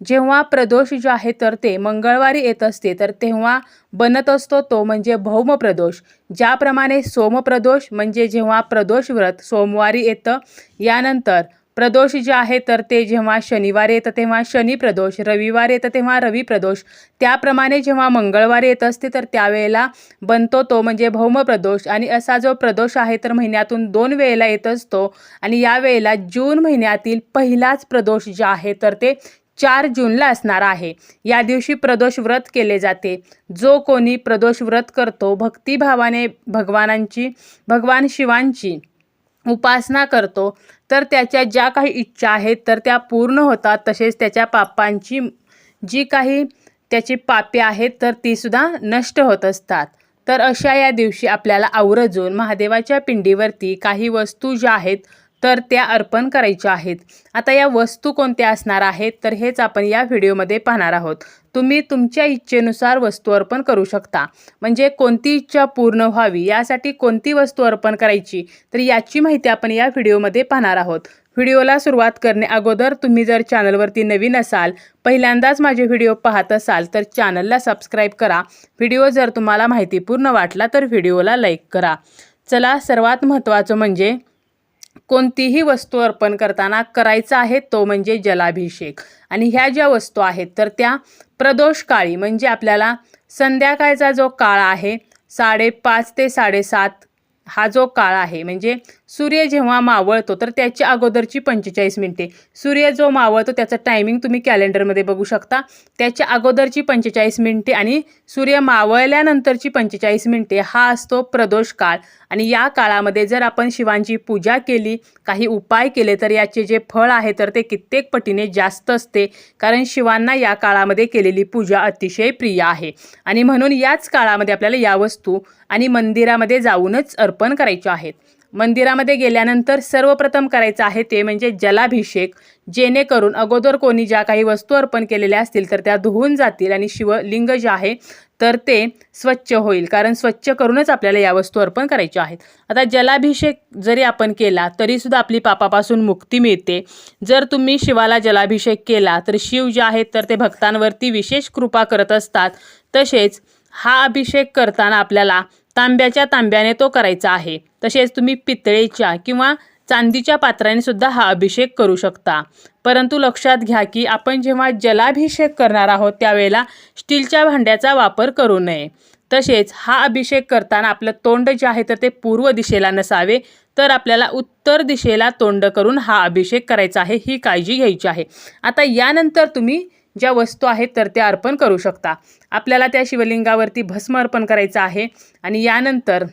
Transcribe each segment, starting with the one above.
जेव्हा प्रदोष जो आहे तर ते मंगळवारी येत असते. तर तेव्हा बनत असतो तो म्हणजे भौम प्रदोष. ज्याप्रमाणे सोमप्रदोष म्हणजे जेव्हा प्रदोष व्रत सोमवारी येतं यानंतर प्रदोष जे आहे तर ते जेव्हा शनिवारी येतं तेव्हा शनी प्रदोष रविवार येतं तेव्हा रवी प्रदोष. त्याप्रमाणे जेव्हा मंगळवारी येत असते तर त्यावेळेला बनतो तो म्हणजे भौम प्रदोष. आणि असा जो प्रदोष आहे तर महिन्यातून दोन वेळेला येत असतो. आणि या वेळेला जून महिन्यातील पहिलाच प्रदोष जे आहे तर ते चार जूनला असणार आहे. या दिवशी प्रदोष व्रत केले जाते. जो कोणी प्रदोष व्रत करतो भक्तिभावाने भगवानांची भगवान शिवांची उपासना करतो तर त्याच्या ज्या काही इच्छा आहेत तर त्या पूर्ण होतात. तसेच त्याच्या पापांची जी काही त्याची पापे आहेत तर तीसुद्धा नष्ट होत असतात. तर अशा या दिवशी आपल्याला आवर्जून महादेवाच्या पिंडीवरती काही वस्तू ज्या आहेत तर त्या अर्पण करायच्या आहेत. आता या वस्तू कोणत्या असणार आहेत? तर हेच आपण या व्हिडिओमध्ये पाहणार आहोत. तुम्ही तुमच्या इच्छेनुसार वस्तू अर्पण करू शकता. म्हणजे कोणती इच्छा पूर्ण व्हावी यासाठी कोणती वस्तू अर्पण करायची तर याची माहिती आपण या व्हिडिओमध्ये पाहणार आहोत. व्हिडिओला सुरुवात करणे अगोदर तुम्ही जर चॅनलवरती नवीन असाल पहिल्यांदाच माझे व्हिडिओ पाहत असाल तर चॅनलला सबस्क्राईब करा. व्हिडिओ जर तुम्हाला माहितीपूर्ण वाटला तर व्हिडिओला लाईक करा. चला सर्वात महत्त्वाचं म्हणजे कोणतीही वस्तू अर्पण करताना करायचा आहे तो म्हणजे जलाभिषेक. आणि ह्या ज्या वस्तू आहेत तर त्या प्रदोष काळी म्हणजे आपल्याला संध्याकाळचा जो काळ आहे साडेपाच ते साडेसात हा जो काळ आहे म्हणजे सूर्य जेव्हा मावळतो तर त्याच्या अगोदरची पंचेचाळीस मिनटे. सूर्य जो मावळतो त्याचं टायमिंग तुम्ही कॅलेंडरमध्ये बघू शकता. त्याच्या अगोदरची पंचेचाळीस मिनटे आणि सूर्य मावळल्यानंतरची पंचेचाळीस मिनटे हा असतो प्रदोष काळ. आणि या काळामध्ये जर आपण शिवांची पूजा केली काही उपाय केले तर याचे जे फळ आहे तर ते कित्येक पटीने जास्त असते. कारण शिवांना या काळामध्ये केलेली पूजा अतिशय प्रिय आहे. आणि म्हणून याच काळामध्ये आपल्याला या वस्तू आणि मंदिरामध्ये जाऊनच अर्पण करायच्या आहेत. मंदिरामध्ये गेल्यानंतर सर्वप्रथम करायचं आहे ते म्हणजे जलाभिषेक. जेणेकरून अगोदर कोणी ज्या काही वस्तू अर्पण केलेल्या असतील तर त्या धुवून जातील आणि शिवलिंग जे आहे तर ते स्वच्छ होईल. कारण स्वच्छ करूनच आपल्याला या वस्तू अर्पण करायच्या आहेत. आता जलाभिषेक जरी आपण केला तरीसुद्धा आपली पापापासून मुक्ती मिळते. जर तुम्ही शिवाला जलाभिषेक केला तर शिव जे आहेत तर ते भक्तांवरती विशेष कृपा करत असतात. तसेच हा अभिषेक करताना आपल्याला तांब्याच्या तांब्याने तो करायचा आहे. तसेच तुम्ही पितळेच्या किंवा चांदीच्या पात्राने सुद्धा हा अभिषेक करू शकता. परंतु लक्षात घ्या की आपण जेव्हा जलाभिषेक करणार आहोत त्यावेळेला स्टीलच्या भांड्याचा वापर करू नये. तसेच हा अभिषेक करताना आपलं तोंड जे आहे तर ते पूर्व दिशेला नसावे तर आपल्याला उत्तर दिशेला तोंड करून हा अभिषेक करायचा आहे ही काळजी घ्यायची आहे. आता यानंतर तुम्ही ज्या वस्तू आहेत तर त्या अर्पण करू शकता. आपल्याला त्या शिवलिंगावरती भस्म अर्पण करायचं आहे आणि यानंतर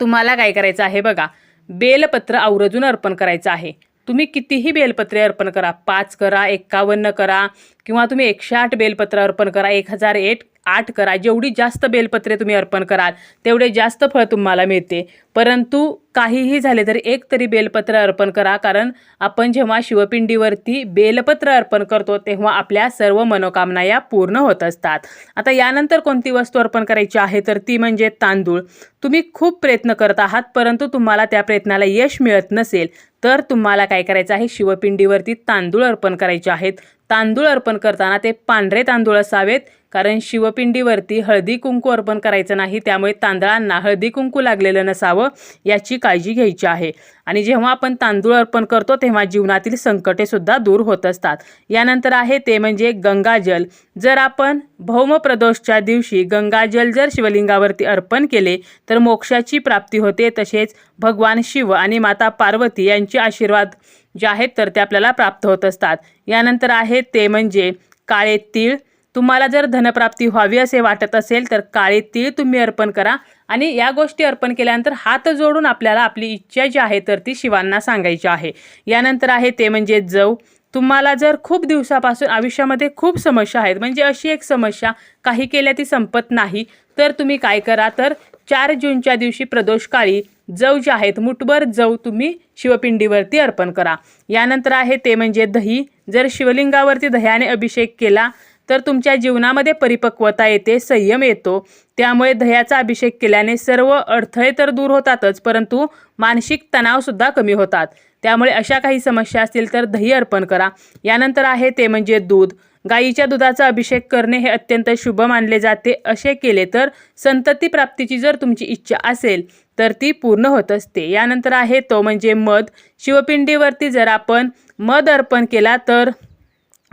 तुम्हाला काय करायचं आहे बघा. बेलपत्र आवर्जून अर्पण करायचं आहे. तुम्ही कितीही बेलपत्रे अर्पण करा पाच करा एक्कावन्न करा किंवा तुम्ही एकशे आठ बेलपत्र अर्पण करा एक हजार एक आठ करा जेवढी जास्त बेलपत्रे तुम्ही अर्पण कराल तेवढे जास्त फळ तुम्हाला मिळते. परंतु काहीही झाले तरी एक तरी बेलपत्र अर्पण करा कारण आपण जेव्हा शिवपिंडीवरती बेलपत्र अर्पण करतो तेव्हा आपल्या सर्व मनोकामना या पूर्ण होत असतात. आता यानंतर कोणती वस्तू अर्पण करायची आहे? तर ती म्हणजे तांदूळ. तुम्ही खूप प्रयत्न करत आहात परंतु तुम्हाला त्या प्रयत्नाला यश मिळत नसेल. तर तुम्हाला काय करायचं आहे? शिवपिंडीवरती तांदूळ अर्पण करायचे आहेत. तांदूळ अर्पण करताना ते पांढरे तांदूळ असावेत. कारण शिवपिंडीवरती हळदी कुंकू अर्पण करायचं नाही त्यामुळे तांदळांना हळदी कुंकू लागलेलं नसावं याची काळजी घ्यायची आहे. आणि जेव्हा आपण तांदूळ अर्पण करतो तेव्हा जीवनातील संकटेसुद्धा दूर होत असतात. यानंतर आहे ते म्हणजे गंगाजल. जर आपण भौमप्रदोषच्या दिवशी गंगाजल जर शिवलिंगावरती अर्पण केले तर मोक्षाची प्राप्ती होते. तसेच भगवान शिव आणि माता पार्वती यांचे आशीर्वाद जे आहेत तर ते आपल्याला प्राप्त होत असतात. यानंतर आहे ते म्हणजे काळे तीळ. तुम्हाला जर धनप्राप्ती व्हावी असे वाटत असेल तर काळे तीळ तुम्ही अर्पण करा. आणि या गोष्टी अर्पण केल्यानंतर हात जोडून आपल्याला आपली इच्छा जी आहे तर ती शिवांना सांगायची आहे. यानंतर आहे ते म्हणजे जव. तुम्हाला जर खूप दिवसापासून आयुष्यामध्ये खूप समस्या आहेत म्हणजे अशी एक समस्या काही केल्या ती संपत नाही तर तुम्ही काय करा तर चार जूनच्या दिवशी प्रदोषकाळी जव जे आहेत मुठभर जव तुम्ही शिवपिंडीवरती अर्पण करा. यानंतर आहे ते म्हणजे दही. जर शिवलिंगावरती दह्याने अभिषेक केला तर तुमच्या जीवनामध्ये परिपक्वता येते संयम येतो. त्यामुळे दह्याचा अभिषेक केल्याने सर्व अडथळे तर दूर होतातच परंतु मानसिक तणावसुद्धा कमी होतात. त्यामुळे अशा काही समस्या असतील तर दही अर्पण करा. यानंतर आहे ते म्हणजे दूध. गाईच्या दुधाचा अभिषेक करणे हे अत्यंत शुभ मानले जाते. असे केले तर संतती प्राप्तीची जर तुमची इच्छा असेल तर ती पूर्ण होत असते. यानंतर आहे तो म्हणजे मध. शिवपिंडीवरती जर आपण मध अर्पण केला तर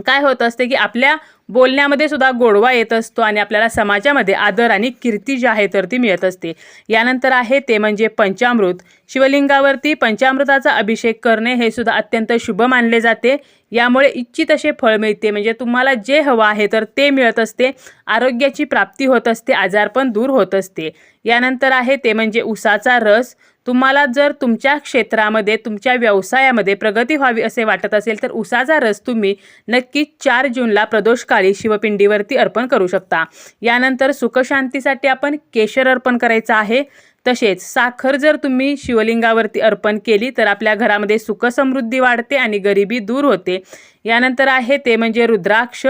काय होत असते की आपल्या बोलण्यामध्ये सुद्धा गोडवा येत असतो आणि आपल्याला समाजामध्ये आदर आणि कीर्ती जी आहे तर ती मिळत असते. यानंतर आहे ते म्हणजे पंचामृत. शिवलिंगावरती पंचामृताचा अभिषेक करणे हे सुद्धा अत्यंत शुभ मानले जाते. यामुळे इच्छित असे फळ मिळते. म्हणजे तुम्हाला जे हवं आहे तर ते मिळत असते. आरोग्याची प्राप्ती होत असते. आजारपण दूर होत असते. यानंतर आहे ते म्हणजे उसाचा रस. तुम्हाला जर तुमच्या क्षेत्रामध्ये तुमच्या व्यवसायामध्ये प्रगती व्हावी असे वाटत असेल तर उसाचा रस तुम्ही नक्कीच चार जूनला प्रदोष प्रदोषकाळी शिवपिंडीवरती अर्पण करू शकता. यानंतर सुखशांतीसाठी आपण केशर अर्पण करायचं आहे. तसेच साखर जर तुम्ही शिवलिंगावरती अर्पण केली तर आपल्या घरामध्ये सुखसमृद्धी वाढते आणि गरिबी दूर होते. यानंतर आहे ते म्हणजे रुद्राक्ष.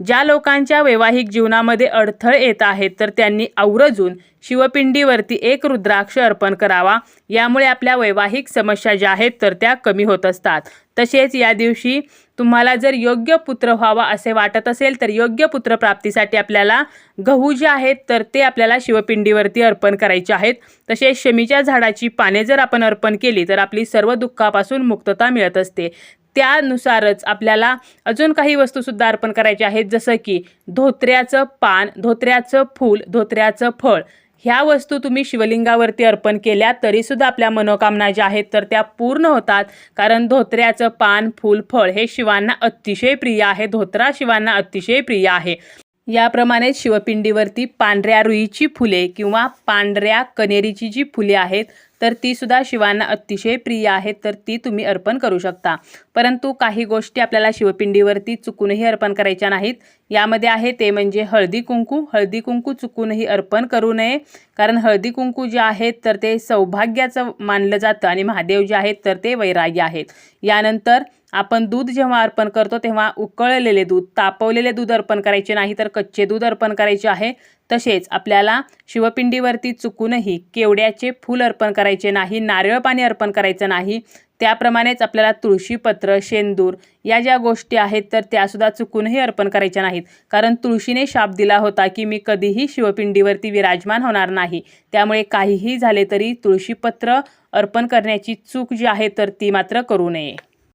ज्या लोकांच्या वैवाहिक जीवनामध्ये अडथळे येत आहेत तर त्यांनी आवर्जून शिवपिंडीवरती एक रुद्राक्ष अर्पण करावा. यामुळे आपल्या वैवाहिक समस्या ज्या आहेत तर त्या कमी होत असतात. तसेच या दिवशी तुम्हाला जर योग्य पुत्र व्हावा असे वाटत असेल तर योग्य पुत्र प्राप्तीसाठी आपल्याला गहू जे आहेत तर ते आपल्याला शिवपिंडीवरती अर्पण करायचे आहेत. तसेच शमीच्या झाडाची पाने जर आपण अर्पण केली तर आपली सर्व दुःखापासून मुक्तता मिळत असते. त्यानुसारच आपल्याला अजून काही वस्तूसुद्धा अर्पण करायच्या आहेत जसं की धोत्र्याचं पान धोत्र्याचं फूल धोत्र्याचं फळ. ह्या वस्तू तुम्ही शिवलिंगावरती अर्पण केल्या तरीसुद्धा आपल्या मनोकामना ज्या आहेत तर त्या पूर्ण होतात. कारण धोत्र्याचं पान फूल फळ हे शिवांना अतिशय प्रिय आहे. धोत्रा शिवांना अतिशय प्रिय आहे. याप्रमाणे शिवपिंडीवरती पांढऱ्या रुईची फुले किंवा पांढऱ्या कनेरीची जी फुले आहेत तर ती सुद्धा शिवांना अतिशय प्रिय आहे तर ती तुम्ही अर्पण करू शकता. परंतु काही गोष्टी आपल्याला शिवपिंडीवरती चुकूनही अर्पण करायच्या नाहीत. यामध्ये आहे ते म्हणजे हळदी कुंकू. हळदी कुंकू चुकूनही अर्पण करू नये. कारण हळदी कुंकू जे आहेत तर ते सौभाग्याचं मानलं जातं आणि महादेव जे आहेत तर ते वैराग्य आहेत. यानंतर आपण दूध जेव्हा अर्पण करतो तेव्हा उकळलेले दूध तापवलेले दूध अर्पण करायचे नाही तर कच्चे दूध अर्पण करायचे आहे. तसेच आपल्याला शिवपिंडीवरती चुकूनही केवड्याचे फूल अर्पण करायचे नाही नारळ पाणी अर्पण करायचं नाही त्याप्रमाणेच आपल्याला तुळशीपत्र शेंदूर या ज्या गोष्टी आहेत तर त्यासुद्धा चुकूनही अर्पण करायच्या नाहीत. कारण तुळशीने शाप दिला होता की मी कधीही शिवपिंडीवरती विराजमान होणार नाही. त्यामुळे काहीही झाले तरी तुळशीपत्र अर्पण करण्याची चूक जी आहे तर ती मात्र करू नये.